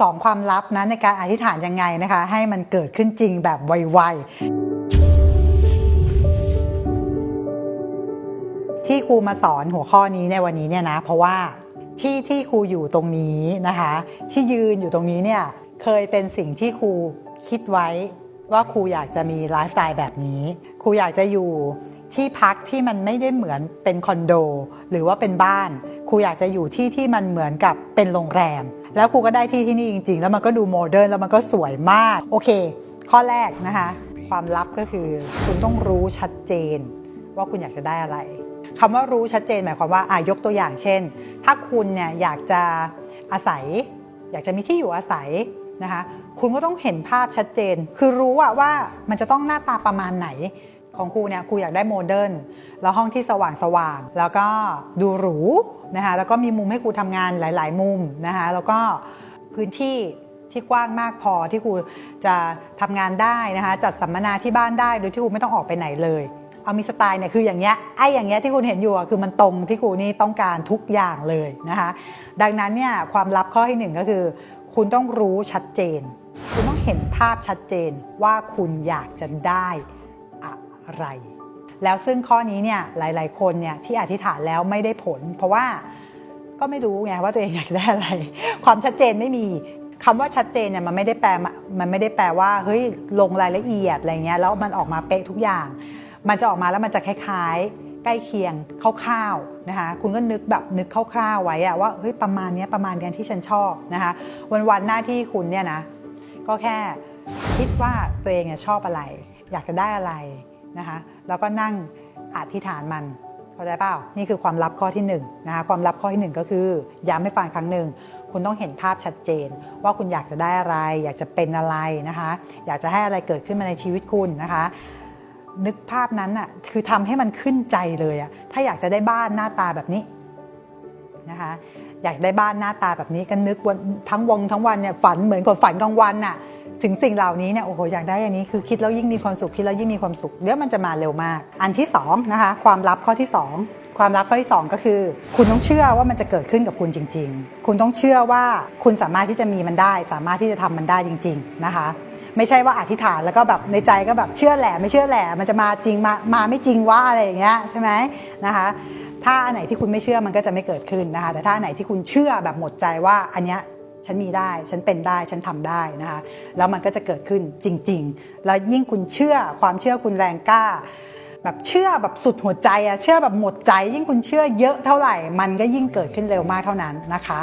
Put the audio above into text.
สองความลับนะในการอธิษฐานยังไงนะคะ ให้มันเกิดขึ้นจริงแบบไวๆที่ครูมาสอนหัวข้อนี้ในวันนี้เนี่ยนะ เพราะว่าที่ที่ครูอยู่ตรงนี้นะคะ ที่ยืนอยู่ตรงนี้เนี่ยเคยเป็นสิ่งที่ครูคิดไว้ว่าครูอยากจะมีไลฟ์สไตล์แบบนี้ครูอยากจะอยู่ที่พักที่มันไม่ได้เหมือนเป็นคอนโด หรือว่าเป็นบ้านครูอยากจะอยู่ที่ที่มันเหมือนกับเป็นโรงแรม แล้วครูก็ได้ที่ที่นี่จริง ๆ แล้วมันก็ดูโมเดิร์นแล้วมันก็สวยมาก โอเค ข้อแรกนะคะ ความลับก็คือคุณต้องรู้ชัดเจน ว่าคุณอยากจะได้อะไรคำว่ารู้ชัดเจนหมายความว่าอายกตัวอย่างเช่น ถ้าคุณเนี่ยอยากจะอาศัย อยากจะมีที่อยู่อาศัยนะคะคุณก็ต้องเห็นภาพชัดเจน คือรู้อะว่ามันจะต้องหน้าตาประมาณไหนของครูเนี่ยครูอยากได้โมเดิร์น แล้วห้องที่สว่างสว่างๆแล้วก็ดูหรูนะคะแล้วก็มีมุมให้ครูทำงานหลาย ๆ มุมนะคะแล้วก็พื้นที่ที่กว้างมากพอที่ครูจะทำงานได้นะคะจัดสัมมนาที่บ้านได้โดยที่ครูไม่ต้องออกไปไหนเลยเอามีสไตล์เนี่ยคืออย่างเงี้ยไอ้อย่างเงี้ยที่คุณเห็นอยู่คือมันตรงที่ครูนี่ต้องการทุกอย่างเลยนะคะดังนั้นเนี่ยความลับข้อที่หนึ่งก็คือ คุณต้องรู้ชัดเจน คุณต้องเห็นภาพชัดเจนว่าคุณอยากจะได้อะไร แล้วซึ่งข้อนี้เนี่ยหลาย ๆ คนเนี่ยที่อธิษฐานแล้วไม่ได้ผล เพราะว่าก็ไม่รู้ไงว่าตัวเองอยากได้อะไร ความชัดเจนไม่มีคำว่าชัดเจนเนี่ยมันไม่ได้แปลมันไม่ได้แปลว่าเฮ้ยลงรายละเอียดอะไรเงี้ยแล้วมันออกมาเป๊ะทุกอย่าง มันจะออกมาแล้วมันจะคล้ายๆ ใกล้เคียงคร่าวๆนะคะคุณก็นึกแบบนึกคร่าวๆไว้อะว่าเฮ้ยประมาณนี้ประมาณกันที่ฉันชอบนะคะวันๆหน้าที่คุณเนี่ยนะก็แค่คิดว่าตัวเองเนี่ยชอบอะไร อยากจะได้อะไร นะคะแล้วก็นั่งอธิษฐานมันเข้าใจเปล่านี่คือความลับข้อที่หนึ่งนะคะความลับข้อที่หนึ่งก็คือย้ำให้ฟังครั้งหนึ่งคุณต้องเห็นภาพชัดเจน ว่าคุณอยากจะได้อะไร อยากจะเป็นอะไรนะคะ อยากจะให้อะไรเกิดขึ้นมาในชีวิตคุณนะคะนึกภาพนั้นอะคือทำให้มันขึ้นใจเลยอะถ้าอยากจะได้บ้านหน้าตาแบบนี้นะคะอยากได้บ้านหน้าตาแบบนี้ก็นึกวันทั้งวงทั้งวันเนี่ยฝันเหมือนกับฝันกลางวันน่ะ ถึงสิ่งเหล่านี้เนี่ยโอ้โหอยากได้อย่างนี้คือคิดแล้วยิ่งมีความสุขคิดแล้วยิ่งมีความสุขเดี๋ยวมันจะมาเร็วมาก อันที่สองนะคะความลับข้อที่สองความลับข้อที่สองก็คือ คุณต้องเชื่อว่ามันจะเกิดขึ้นกับคุณจริง ๆ คุณต้องเชื่อว่าคุณสามารถที่จะมีมันได้ สามารถที่จะทำมันได้จริง ๆนะคะไม่ใช่ว่าอธิษฐานแล้วก็แบบในใจก็แบบเชื่อแหละไม่เชื่อแหละมันจะมาจริงมามาไม่จริงว่าอะไรอย่างเงี้ยใช่ไหมนะคะถ้าอันไหนที่คุณไม่เชื่อมันก็จะไม่เกิดขึ้นนะคะแต่ถ้าอันไหนที่คุณเชื่อแบบหมดใจว่าอันเนี้ย ฉันมีได้ ฉันเป็นได้ ฉันทำได้นะคะ แล้วมันก็จะเกิดขึ้นจริง ๆ แล้วยิ่งคุณเชื่อความเชื่อคุณแรงกล้า แบบเชื่อแบบสุดหัวใจอะเชื่อแบบหมดใจ ยิ่งคุณเชื่อเยอะเท่าไหร่ มันก็ยิ่งเกิดขึ้นเร็วมากเท่านั้นนะคะ